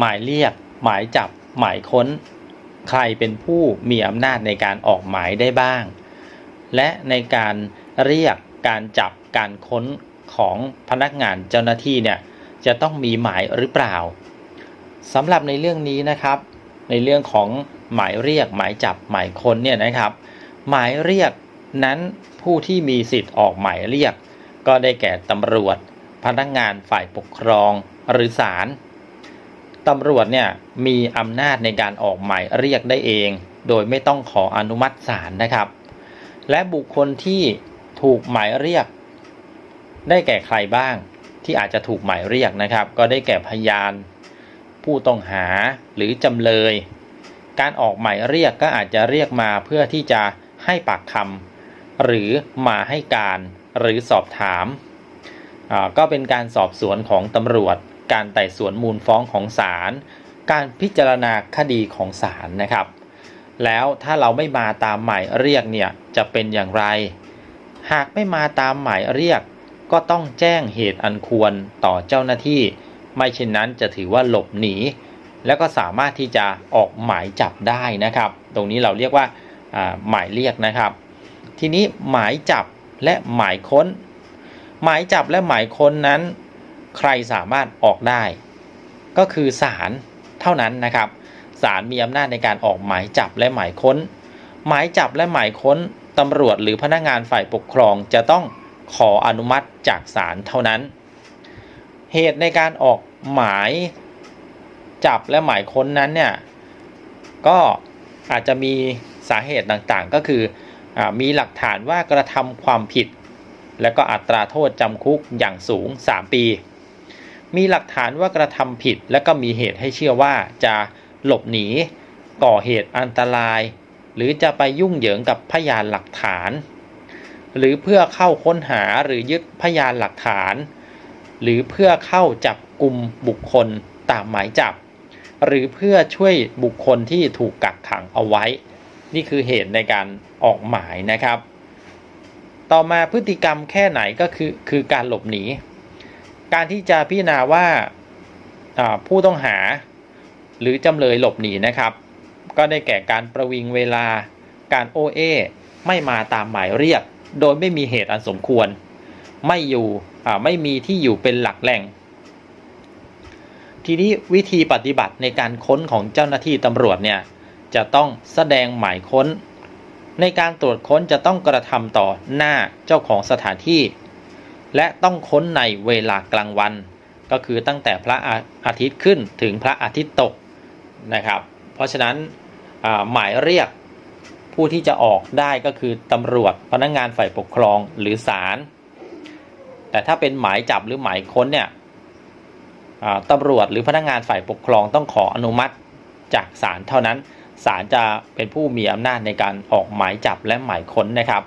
หมายเรียก หมายจับ หมายค้น ใครเป็นผู้มีอำนาจในการออกหมายได้บ้าง และในการเรียกการจับการค้นของพนักงานเจ้าหน้าที่เนี่ยจะต้องมีหมายหรือเปล่าสำหรับในเรื่องนี้นะครับ ในเรื่องของหมายเรียก หมายจับหมายค้นเนี่ยนะครับ หมายเรียกนั้นผู้ที่มีสิทธิ์ออกหมายเรียก ก็ได้แก่ตำรวจ พนักงานฝ่ายปกครองหรือศาล ตำรวจเนี่ยมีอำนาจในการออกหมายเรียกได้เอง โดยไม่ต้องขออนุมัติศาลนะครับ และบุคคลที่ถูกหมายเรียก ได้แก่ใครบ้างที่อาจจะถูกหมายเรียกนะครับ ก็ได้แก่พยาน ผู้ต้องหาหรือจำเลย การออกหมายเรียกก็อาจจะเรียกมาเพื่อที่จะให้ปากคำหรือมาให้การหรือสอบถามก็เป็นการสอบสวนของตำรวจ การไต่สวนมูลฟ้องของศาลการพิจารณาคดีของศาลนะครับ แล้วถ้าเราไม่มาตามหมายเรียกเนี่ยจะเป็นอย่างไร หากไม่มาตามหมายเรียก ก็ต้องแจ้งเหตุอันควรต่อเจ้าหน้าที่ ไม่เช่นนั้นจะถือว่าหลบหนี แล้วก็สามารถที่จะออกหมายจับได้นะครับ ตรงนี้เราเรียกว่าอ่าหมายเรียกนะครับ ทีนี้หมายจับและหมายค้น หมายจับและหมายค้นนั้น ใครสามารถออกได้ ก็คือศาลเท่านั้นนะครับศาลมีอำนาจในการออกหมายจับและหมายค้น หมายจับและหมายค้นตำรวจหรือพนักงานฝ่ายปกครองจะต้องขออนุมัติจากศาลเท่านั้น เหตุในการออกหมายจับและหมายค้นนั้นเนี่ยก็อาจจะมีสาเหตุต่างๆ ก็คืออมีหลักฐานว่ากระทำความผิด และก็อัตราโทษจำคุกอย่างสูง 3 ปี มีหลักฐานว่ากระทำผิด และก็มีเหตุให้เชื่อว่าจะหลบหนีก่อเหตุอันตราย หรือจะไปยุ่งเหยิงกับพยานหลักฐาน หรือเพื่อเข้าค้นหาหรือยึดพยานหลักฐาน หรือเพื่อเข้าจับกลุ่มบุคคลตามหมายจับ หรือเพื่อช่วยบุคคลที่ถูกกักขังเอาไว้ นี่คือเหตุในการออกหมายนะครับ ต่อมาพฤติกรรมแค่ไหนก็คือคือการหลบหนี การที่จะพิจารณาว่าผู้ต้องหาหรือจำเลยหลบหนีนะครับ ก็ได้แก่การประวิงเวลา การโอเอไม่มาตามหมายเรียก โดยไม่มีเหตุอันสมควร ไม่อยู่ไม่มีที่อยู่เป็นหลักแหล่ง ทีนี้วิธีปฏิบัติในการค้นของเจ้าหน้าที่ตำรวจเนี่ยจะต้องแสดงหมายค้น ในการตรวจค้นจะต้องกระทำต่อหน้าเจ้าของสถานที่ และต้องค้นในเวลากลางวัน ก็คือตั้งแต่พระอาอาทิตย์ขึ้นถึงพระอาทิตย์ตกนะครับ เพราะฉะนั้นหมายเรียกผู้ที่จะออกได้ก็คือตำรวจพนักงานฝ่ายปกครองหรือศาลแต่ถ้าเป็นหมายจับหรือหมายค้นเนี่ยตำรวจหรือพนักงานฝ่ายปกครองต้องขออนุมัติจากศาลเท่านั้นศาลจะเป็นผู้มีอำนาจในการออกหมายจับและหมายค้นนะครับ